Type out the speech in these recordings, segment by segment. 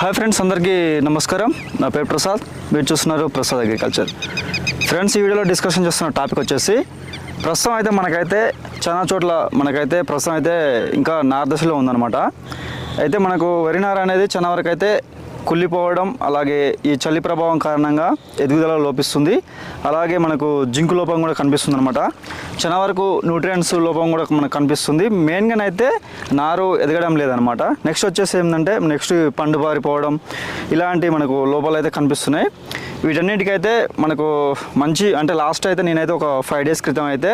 Hi friends అందరికీ నమస్కారం. నా పేరు ప్రసాద్. మీరు చూస్తున్నారు ప్రసాద్ అగ్రికల్చర్ ఫ్రెండ్స్ ఈ వీడియోలో డిస్కషన్ చేస్తున్న టాపిక్ వచ్చేసి ప్రస్తుతం అయితే మనకైతే చాలా చోట్ల మనకైతే ప్రస్తుతం అయితే ఇంకా నార్దశలో ఉందనమాట ఉందన్నమాట. అయితే మనకు వరినార అనేది చాలా వరకు అయితే కుళ్ళిపోవడం అలాగే ఈ చలి ప్రభావం కారణంగా ఎదుగుదల లోపిస్తుంది. అలాగే మనకు జింకు లోపం కూడా కనిపిస్తుంది అనమాట చాలా వరకు న్యూట్రియంట్స్ లోపం కూడా మనకు కనిపిస్తుంది. మెయిన్గా అయితే నారు ఎదగడం లేదనమాట నెక్స్ట్ వచ్చేసి ఏంటంటే నెక్స్ట్ పండు బారిపోవడం ఇలాంటి మనకు లోపాలు అయితే కనిపిస్తున్నాయి. వీటన్నిటికైతే మనకు మంచి అంటే లాస్ట్ అయితే నేనైతే ఒక ఫైవ్ డేస్ క్రితం అయితే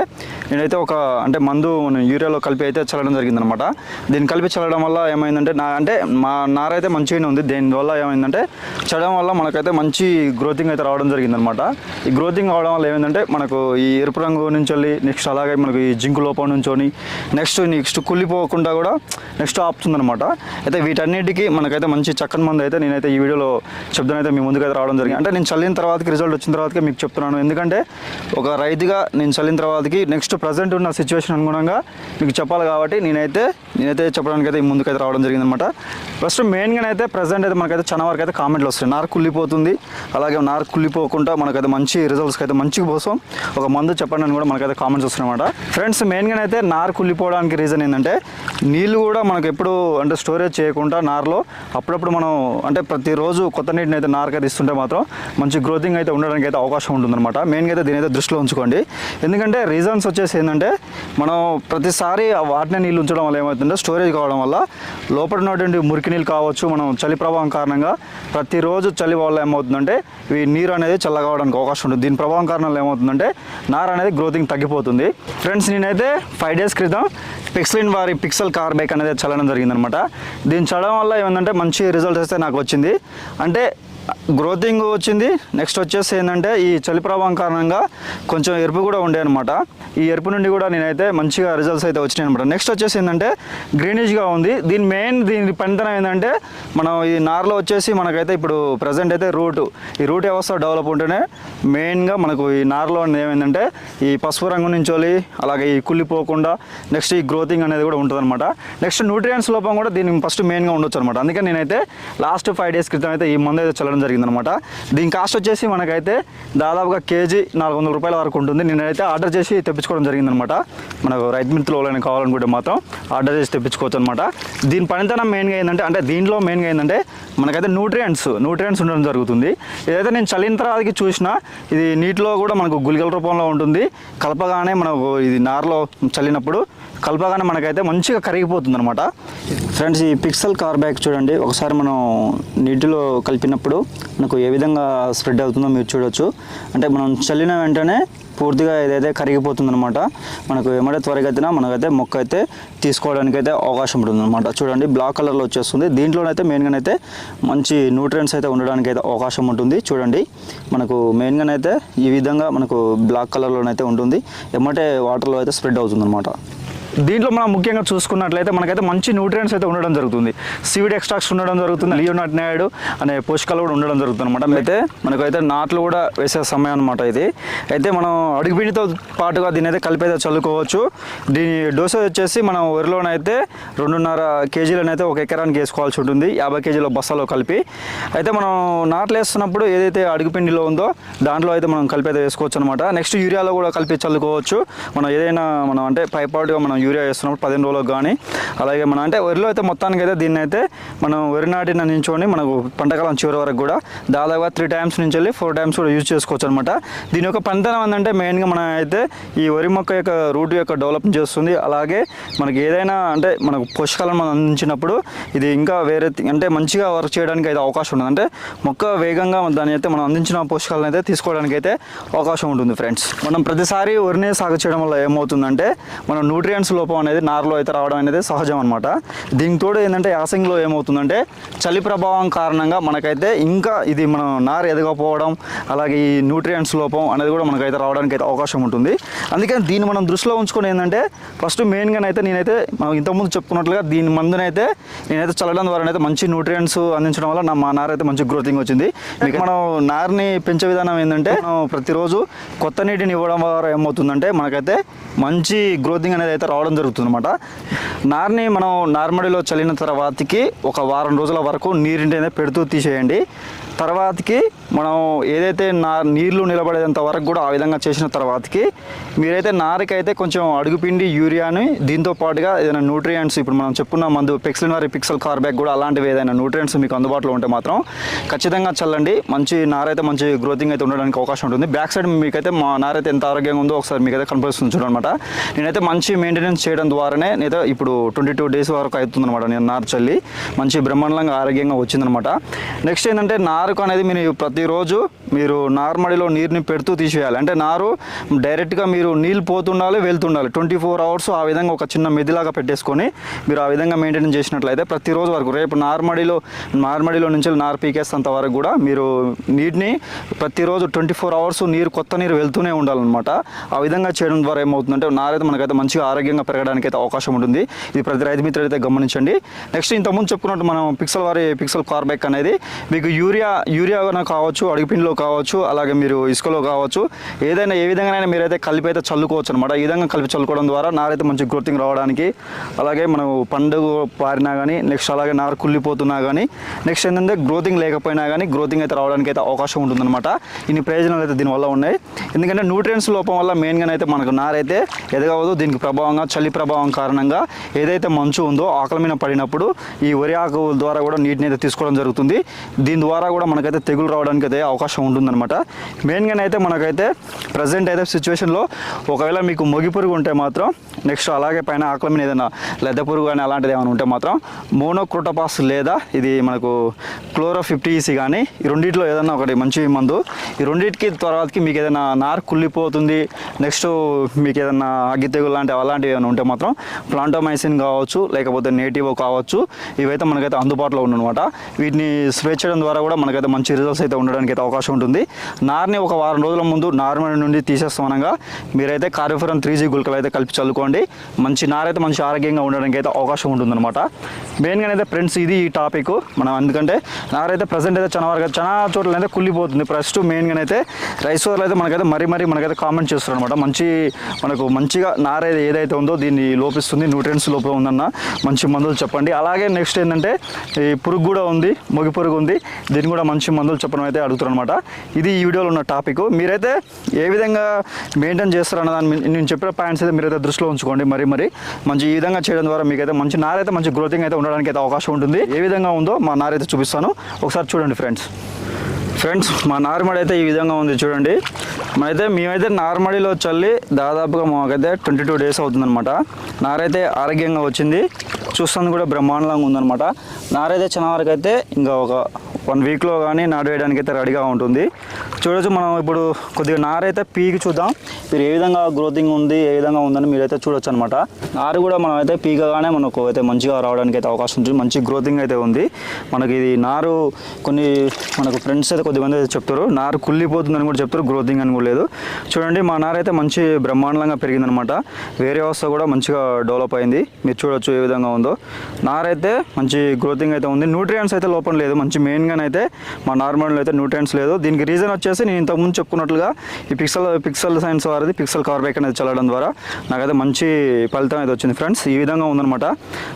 నేనైతే ఒక అంటే మందు యూరియాలో కలిపి అయితే చల్లడం జరిగిందనమాట దీన్ని కలిపి చల్లడం వల్ల ఏమైందంటే నా అంటే మా నారైతే మంచిగానే ఉంది. దీనివల్ల ఏమైందంటే చేయడం వల్ల మనకైతే మంచి గ్రోతింగ్ అయితే రావడం జరిగిందనమాట ఈ గ్రోతింగ్ రావడం వల్ల ఏమైందంటే మనకు ఈ ఎరుపు రంగు నుంచి వెళ్ళి నెక్స్ట్ అలాగే మనకు ఈ జింకు లోపం నుంచొని నెక్స్ట్ నెక్స్ట్ కుళ్ళిపోకుండా కూడా నెక్స్ట్ ఆపుతుందనమాట అయితే వీటన్నిటికీ మనకైతే మంచి చక్కని మంది అయితే నేనైతే ఈ వీడియోలో చెప్తానైతే మీ ముందుకైతే రావడం జరిగింది. అంటే నేను చల్లిన తర్వాతకి రిజల్ట్ వచ్చిన తర్వాతకి మీకు చెప్తున్నాను. ఎందుకంటే ఒక రైతుగా నేను చల్లిన తర్వాతకి నెక్స్ట్ ప్రజెంట్ ఉన్న సిచ్యువేషన్ అనుగుణంగా మీకు చెప్పాలి కాబట్టి నేనైతే నేనైతే చెప్పడానికి అయితే ఈ ముందుకైతే రావడం జరిగిందనమాట ఫస్ట్ మెయిన్గా అయితే ప్రజెంట్ అయితే మనకైతే చాలా వరకు అయితే కామెంట్లు వస్తాయి. నారు కుళ్ళిపోతుంది. అలాగే నారు కుళ్ళిపోకుండా మనకైతే మంచి రిజల్ట్స్కి అయితే మంచి కోసం ఒక మందు చెప్పండి అని కూడా మనకైతే కామెంట్స్ వస్తున్నాయన్నమాట. ఫ్రెండ్స్ మెయిన్గా అయితే నారు కుళ్ళిపోవడానికి రీజన్ ఏంటంటే నీళ్ళు కూడా మనకు ఎప్పుడు అంటే స్టోరేజ్ చేయకుండా నార్లో అప్పుడప్పుడు మనం అంటే ప్రతిరోజు కొత్త నీటిని అయితే నారుకైతే ఇస్తుంటే మాత్రం మంచి గ్రోతింగ్ అయితే ఉండడానికి అయితే అవకాశం ఉంటుందన్నమాట. మెయిన్గా అయితే దీని అయితే దృష్టిలో ఉంచుకోండి. ఎందుకంటే రీజన్స్ వచ్చేసి ఏంటంటే మనం ప్రతిసారి ఆ వాటిని నీళ్ళు ఉంచడం వల్ల ఏమవుతుందంటే స్టోరేజ్ కావడం వల్ల లోపల ఉన్నటువంటి మురికి నీళ్ళు కావచ్చు మనం చలి ప్రభావం కారణంగా ప్రతిరోజు చలి వల్ల ఏమవుతుందంటే ఈ నీరు అనేది చల్ల కావడానికి అవకాశం ఉంటుంది. దీని ప్రభావం కారణంగా ఏమవుతుందంటే నార అనేది గ్రోతింగ్ తగ్గిపోతుంది. ఫ్రెండ్స్ నేనైతే ఫైవ్ డేస్ క్రితం పిక్సలిన్ వారి పిక్సల్ కార్ బైక్ అనేది చల్లడం జరిగిందనమాట. దీన్ని చల్లడం వల్ల ఏమందంటే మంచి రిజల్ట్స్ అయితే నాకు వచ్చింది. అంటే గ్రోతింగ్ వచ్చింది. నెక్స్ట్ వచ్చేసి ఏంటంటే ఈ చలి ప్రభావం కారణంగా కొంచెం ఎరుపు కూడా ఉండే అనమాట ఈ ఎరుపు నుండి కూడా నేనైతే మంచిగా రిజల్ట్స్ అయితే వచ్చినాయి అనమాట నెక్స్ట్ వచ్చేసి ఏంటంటే గ్రీనిష్గా ఉంది. దీని మెయిన్ దీని పనితనం ఏంటంటే మనం ఈ నార్లో వచ్చేసి మనకైతే ఇప్పుడు ప్రజెంట్ అయితే రూట్ ఈ రూట్ వ్యవస్థ డెవలప్ ఉంటేనే మెయిన్గా మనకు ఈ నార్లో అనేది ఏమైందంటే ఈ పసుపు రంగు నుంచి అలాగే ఈ కుళ్ళిపోకుండా నెక్స్ట్ ఈ గ్రోతింగ్ అనేది కూడా ఉంటుందన్నమాట నెక్స్ట్ న్యూట్రియంట్స్ లోపం కూడా దీనికి ఫస్ట్ మెయిన్గా ఉండొచ్చు అనమాట అందుకే నేనైతే లాస్ట్ ఫైవ్ డేస్ క్రితం అయితే ఈ మందు అయితే చల్లడం జరిగిందనమాట. దీని కాస్ట్ వచ్చేసి మనకైతే దాదాపుగా కేజీ నాలుగు వందల రూపాయల వరకు ఉంటుంది. నేనైతే ఆర్డర్ చేసి తెప్పించుకోవడం జరిగిందనమాట. మనకు రైతు మిత్రులు ఎవరైనా కావాలనుకుంటే మాత్రం ఆర్డర్ చేసి తెప్పించుకోవచ్చు అనమాట. దీని పనితనం మెయిన్గా ఏంటంటే అంటే దీంట్లో మెయిన్గా ఏంటంటే మనకైతే న్యూట్రియంట్స్ న్యూట్రియంట్స్ ఉండడం జరుగుతుంది. ఇదైతే నేను చల్లిన తర్వాతకి చూసిన ఇది నీటిలో కూడా మనకు గుళికల రూపంలో ఉంటుంది. కలపగానే మనకు ఇది నారలో చల్లినప్పుడు కలపగానే మనకైతే మంచిగా కరిగిపోతుంది అనమాట ఫ్రెండ్స్ ఈ పిక్సెల్ కార్ బ్యాగ్ చూడండి. ఒకసారి మనం నీటిలో కలిపినప్పుడు మనకు ఏ విధంగా స్ప్రెడ్ అవుతుందో మీరు చూడొచ్చు. అంటే మనం చల్లిన వెంటనే పూర్తిగా ఏదైతే కరిగిపోతుంది అనమాట మనకు ఏమంటే త్వరగతిన మనకైతే మొక్క అయితే తీసుకోవడానికి అయితే అవకాశం ఉంటుంది అనమాట చూడండి బ్లాక్ కలర్లో వచ్చేస్తుంది. దీంట్లోనైతే మెయిన్గానైతే మంచి న్యూట్రియన్స్ అయితే ఉండడానికి అయితే అవకాశం ఉంటుంది. చూడండి మనకు మెయిన్గానైతే ఈ విధంగా మనకు బ్లాక్ కలర్లోనైతే ఉంటుంది. ఎమ్మటే వాటర్లో అయితే స్ప్రెడ్ అవుతుంది అనమాట దీంట్లో మనం ముఖ్యంగా చూసుకున్నట్లయితే మనకైతే మంచి న్యూట్రియంట్స్ అయితే ఉండడం జరుగుతుంది. సీవిడ్ ఎక్స్ట్రాక్ట్స్ ఉండడం జరుగుతుంది. లియోనాట్ నాయుడు అనే పోషకాలు కూడా ఉండడం జరుగుతుంది అనమాట అయితే మనకైతే నాట్లు కూడా వేసే సమయం అనమాట ఇది. అయితే మనం అడుగుపిండితో పాటుగా దీని అయితే కలిపి అయితే చల్లుకోవచ్చు. దీని డోసేజ్ వచ్చేసి మనం వరిలోనైతే రెండున్నర కేజీలనైతే ఒక ఎకరానికి వేసుకోవాల్సి ఉంటుంది. యాభై కేజీల బస్తాలో కలిపి. అయితే మనం నాట్లు వేస్తున్నప్పుడు ఏదైతే అడుగుపిండిలో ఉందో దాంట్లో అయితే మనం కలిపి అయితే వేసుకోవచ్చు అనమాట నెక్స్ట్ యూరియాలో కూడా కలిపి చల్లుకోవచ్చు. మనం ఏదైనా మనం అంటే పైపాటుగా మనం యూరియా వేస్తున్నప్పుడు పదిహేను రోజులకు కానీ అలాగే మనం అంటే వరిలో అయితే మొత్తానికి అయితే దీన్ని అయితే మనం వరి నాటిన నించోని మనకు పంటకాలం చివరి వరకు కూడా దాదాపుగా త్రీ టైమ్స్ నుంచి వెళ్ళి ఫోర్ టైమ్స్ కూడా యూజ్ చేసుకోవచ్చు అనమాట దీని యొక్క పనితనం ఏంటంటే మెయిన్గా మనం అయితే ఈ వరి మొక్క యొక్క రూట్ యొక్క డెవలప్ చేస్తుంది. అలాగే మనకి ఏదైనా అంటే మనకు పోషకాలను మనం అందించినప్పుడు ఇది ఇంకా వేరే అంటే మంచిగా వర్క్ చేయడానికి అయితే అవకాశం ఉంటుంది అంటే మొక్క వేగంగా దాని అయితే మనం అందించిన పోషకాలను అయితే తీసుకోవడానికి అయితే అవకాశం ఉంటుంది ఫ్రెండ్స్. మనం ప్రతిసారి వరినే సాగు చేయడం వల్ల ఏమవుతుందంటే మనం న్యూట్రియంట్స్ లోపం అనేది నారులో అయితే రావడం అనేది సహజం అనమాట దీనికి తోడు ఏంటంటే యాసంగిలో ఏమవుతుందంటే చలి ప్రభావం కారణంగా మనకైతే ఇంకా ఇది మనం నారు ఎదగకపోవడం అలాగే ఈ న్యూట్రియంట్స్ లోపం అనేది కూడా మనకైతే రావడానికి అయితే అవకాశం ఉంటుంది. అందుకని దీన్ని మనం దృష్టిలో ఉంచుకొని ఏంటంటే ఫస్ట్ మెయిన్గా అయితే నేనైతే మనం ఇంతకుముందు చెప్పుకున్నట్లుగా దీని మందునైతే నేనైతే చల్లడం ద్వారా అయితే మంచి న్యూట్రియంట్స్ అందించడం వల్ల నా మా నార అయితే మంచి గ్రోతింగ్ వచ్చింది. మీకు మనం నారని పెంచే విధానం ఏంటంటే మనం ప్రతిరోజు కొత్త నీటిని ఇవ్వడం ద్వారా ఏమవుతుందంటే మనకైతే మంచి గ్రోతింగ్ అనేది అయితే రావడం రావడం జరుగుతుంది అనమాట నార్ని మనం నార్మడిలో చల్లిన తర్వాతకి ఒక వారం రోజుల వరకు నీరింటి పెడుతూ తీసేయండి. తర్వాతకి మనం ఏదైతే నా నీళ్ళు నిలబడేంత వరకు కూడా ఆ విధంగా చేసిన తర్వాతకి మీరైతే నారకైతే కొంచెం అడుగుపిండి యూరియాని దీంతో పాటుగా ఏదైనా న్యూట్రియంట్స్ ఇప్పుడు మనం చెప్పుకున్న మందు పెక్సిలినరీ పిక్సల్ కార్బ్యాక్ కూడా అలాంటివి ఏదైనా న్యూట్రియంట్స్ మీకు అందుబాటులో ఉంటే మాత్రం ఖచ్చితంగా చల్లండి. మంచి నారైతే మంచి గ్రోతింగ్ అయితే ఉండడానికి అవకాశం ఉంటుంది. బ్యాక్ సైడ్ మీకైతే మా నారైతే ఎంత ఆరోగ్యంగా ఉందో ఒకసారి మీకైతే కనిపిస్తుంది చూడనమాట. నేనైతే మంచి మెయింటెనెన్స్ చేయడం ద్వారానే నేనైతే ఇప్పుడు ట్వంటీ టూ డేస్ వరకు అవుతుందన్నమాట. నేను నారు చల్లి మంచి బ్రహ్మాండంగా ఆరోగ్యంగా వచ్చిందనమాట నెక్స్ట్ ఏంటంటే నారుకు అనేది మీరు ప్రతిరోజు మీరు నార్మడిలో నీరుని పెడుతూ తీసేయాలి. అంటే నారు డైరెక్ట్గా మీరు నీళ్ళు పోతుండాలి వెళ్తుండాలి. ట్వంటీ ఫోర్ అవర్స్ ఆ విధంగా ఒక చిన్న మెదిలాగా పెట్టేసుకొని మీరు ఆ విధంగా మెయింటైన్ చేసినట్లయితే ప్రతిరోజు వరకు రేపు నార్మడిలో నార్మడిలో నుంచి నారు పీకేస్తంత వరకు కూడా మీరు నీటిని ప్రతిరోజు ట్వంటీ ఫోర్ అవర్స్ నీరు కొత్త నీరు వెళ్తూనే ఉండాలన్నమాట. ఆ విధంగా చేయడం ద్వారా ఏమవుతుందంటే నారైతే మనకైతే మంచిగా ఆరోగ్యంగా పెరగడానికి అయితే అవకాశం ఉంటుంది. ఇది ప్రతి రైతు మిత్రులు అయితే గమనించండి. నెక్స్ట్ ఇంతకుముందు చెప్పుకున్నట్టు మనం పిక్సల్ వారి పిక్సల్ కార్బెక్ అనేది మీకు యూరియా యూరియా కావచ్చు అడుగుపిండిలో కావచ్చు అలాగే మీరు ఇసుకలో కావచ్చు ఏదైనా ఏ విధంగానైనా మీరైతే కలిపి అయితే చల్లుకోవచ్చు అనమాట ఈ విధంగా కలిపి చల్లుకోవడం ద్వారా నారైతే మంచి గ్రోతింగ్ రావడానికి అలాగే మనం పండుగ పారినా కానీ నెక్స్ట్ అలాగే నారు కుళ్ళిపోతున్నా కానీ నెక్స్ట్ ఏంటంటే గ్రోతింగ్ లేకపోయినా కానీ గ్రోతింగ్ అయితే రావడానికి అయితే అవకాశం ఉంటుందన్నమాట. ఇన్ని ప్రయోజనాలు అయితే దీనివల్ల ఉన్నాయి. ఎందుకంటే న్యూట్రియన్స్ లోపం వల్ల మెయిన్గా అయితే మనకు నారైతే ఎదగవదు. దీనికి ప్రభావంగా చలి ప్రభావం కారణంగా ఏదైతే మంచు ఉందో ఆకలి మీద పడినప్పుడు ఈ వరి ఆకు ద్వారా కూడా నీటిని అయితే తీసుకోవడం జరుగుతుంది. దీని ద్వారా కూడా మనకైతే తెగులు రావడానికి అయితే అవకాశం ఉంటుందన్నమాట. మెయిన్గా అయితే మనకైతే ప్రజెంట్ అయితే సిచ్యువేషన్లో ఒకవేళ మీకు మొగి పురుగు ఉంటే మాత్రం నెక్స్ట్ అలాగే పైన ఆకలి మీద ఏదైనా లెద్ద పురుగు కానీ అలాంటిది ఏమైనా ఉంటే మాత్రం మోనోక్రోటోపాస్ లేదా ఇది మనకు క్లోరో ఫిఫ్టీసీ కానీ ఈ రెండిట్లో ఏదైనా ఒకటి మంచి మందు. ఈ రెండింటికి తర్వాతకి మీకు ఏదైనా నార్ కుళ్ళిపోతుంది నెక్స్ట్ మీకు ఏదైనా అగ్గి తెగులు లాంటివి అలాంటివి ఏమైనా ఉంటే మాత్రం ప్లాంటోమైసిన్ కావచ్చు లేకపోతే నేటివో కావచ్చు ఇవైతే మనకైతే అందుబాటులో ఉందన్నమాట. వీటిని స్ప్రే చేయడం ద్వారా కూడా మనకైతే మంచి రిజల్ట్స్ అయితే ఉండడానికి అయితే అవకాశం ఉంటుంది. నార్ని ఒక వారం రోజుల ముందు నార్మల్ నుండి తీసేస్తామనగా మీరైతే కార్యఫరం త్రీ జీ గుల్కలు అయితే కలిపి చల్లుకోండి. మంచి నారైతే మంచి ఆరోగ్యంగా ఉండడానికి అయితే అవకాశం ఉంటుందన్నమాట. మెయిన్గా అయితే ఫ్రెండ్స్ ఇది ఈ టాపిక్. మనం ఎందుకంటే నారైతే ప్రజెంట్ అయితే చాలా వరకు చాలా చోట్ల అయితే కుళ్ళిపోతుంది. ఫస్ట్ మెయిన్గా అయితే రైస్ వాళ్ళు అయితే మనకైతే మరీ మరీ మనకైతే కామెంట్ చేస్తారు అనమాట మంచి మనకు మంచిగా నార ఏదైతే ఉందో దీన్ని లోపిస్తుంది న్యూట్రియన్స్ లోపల ఉందన్న మంచి మందులు చెప్పండి. అలాగే నెక్స్ట్ ఏంటంటే ఈ పురుగు కూడా ఉంది మొగి పురుగు ఉంది. దీన్ని కూడా మంచి మందులు చెప్పడం అయితే అడుగుతారు అనమాట ఇది ఈ వీడియోలో ఉన్న టాపిక్. మీరైతే ఏ విధంగా మెయింటైన్ చేస్తారన్న దాని నేను చెప్పిన పాయింట్స్ అయితే మీరైతే దృష్టిలో ఉంచుకోండి. మరి మరి మంచి ఈ విధంగా చేయడం ద్వారా మీకైతే మంచి నారైతే మంచి గ్రోతింగ్ అయితే ఉండడానికి అయితే అవకాశం ఉంటుంది. ఏ విధంగా ఉందో మా నారైతే చూపిస్తాను. ఒకసారి చూడండి ఫ్రెండ్స్. ఫ్రెండ్స్ మా నార్మడి అయితే ఈ విధంగా ఉంది చూడండి. అయితే మేమైతే నార్మడిలో చల్లి దాదాపుగా మాకైతే ట్వంటీ టూ డేస్ అవుతుందన్నమాట. నారైతే ఆరోగ్యంగా వచ్చింది. చూస్తుంది కూడా బ్రహ్మాండంగా ఉందన్నమాట. నారైతే చాలా వరకు అయితే ఇంకా ఒక వన్ వీక్లో కానీ నాటు వేయడానికి అయితే రెడీగా ఉంటుంది. చూడొచ్చు మనం ఇప్పుడు కొద్దిగా నారైతే పీకి చూద్దాం. మీరు ఏ విధంగా గ్రోతింగ్ ఉంది ఏ విధంగా ఉందని మీరైతే చూడొచ్చు అనమాట నారు కూడా మనం అయితే పీకగానే మనకు అయితే మంచిగా రావడానికి అయితే అవకాశం ఉంటుంది మంచి గ్రోతింగ్ అయితే ఉంది. మనకి ఇది నారు కొన్ని మనకు ఫ్రెండ్స్ అయితే కొద్దిమంది అయితే చెప్తారు. నారు కుళ్ళిపోతుందని కూడా చెప్తారు. గ్రోతింగ్ అని కూడా లేదు. చూడండి మా నారు అయితే మంచి బ్రహ్మాండంగా పెరిగిందనమాట వేరే వ్యవస్థ కూడా మంచిగా డెవలప్ అయింది. మీరు చూడొచ్చు ఏ విధంగా ఉందో. నారైతే మంచి గ్రోతింగ్ అయితే ఉంది. న్యూట్రియంట్స్ అయితే లోపం లేదు. మంచి మెయిన్గా అయితే మా నార్మల్ అయితే న్యూట్రియంట్స్ లేదు. దీనికి రీజన్ వచ్చేసి నేను ఇంతకుముందు చెప్పుకున్నట్లుగా ఈ పిక్సెల్ పిక్సెల్ సైన్స్ వారిది పిక్సల్ కార్బైక్ అనేది చల్లడం ద్వారా నాకైతే మంచి ఫలితం అయితే వచ్చింది ఫ్రెండ్స్ ఈ విధంగా ఉందన్నమాట.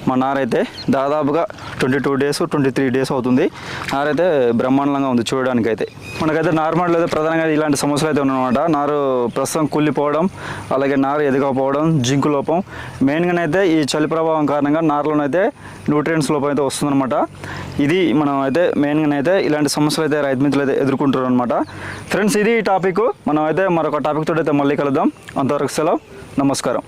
మా నారైతే దాదాపుగా twenty two days twenty three days అవుతుంది నారైతే బ్రహ్మాండంగా ఉంది చూడడానికి అయితే మనకైతే నార్మల్ అయితే ప్రధానంగా ఇలాంటి సమస్యలు అయితే ఉన్నాయన్నమాట నారు ప్రస్తుతం కుళ్ళిపోవడం అలాగే నారు ఎదగకపోవడం జింకు లోపం. మెయిన్గానైతే ఈ చలి ప్రభావం కారణంగా నారులోనైతే న్యూట్రియంట్స్ లోపం అయితే వస్తుందన్నమాట. ఇది మనం అయితే మెయిన్గా అయితే ఇలాంటి సమస్యలు అయితే రైతు మిత్రులు అయితే ఎదుర్కొంటారు అనమాట ఫ్రెండ్స్ ఇది టాపిక్ మనం అయితే మరొక టాపిక్ తోటి అయితే మళ్ళీ కలుద్దాం. అంతవరకు సెలవు. నమస్కారం.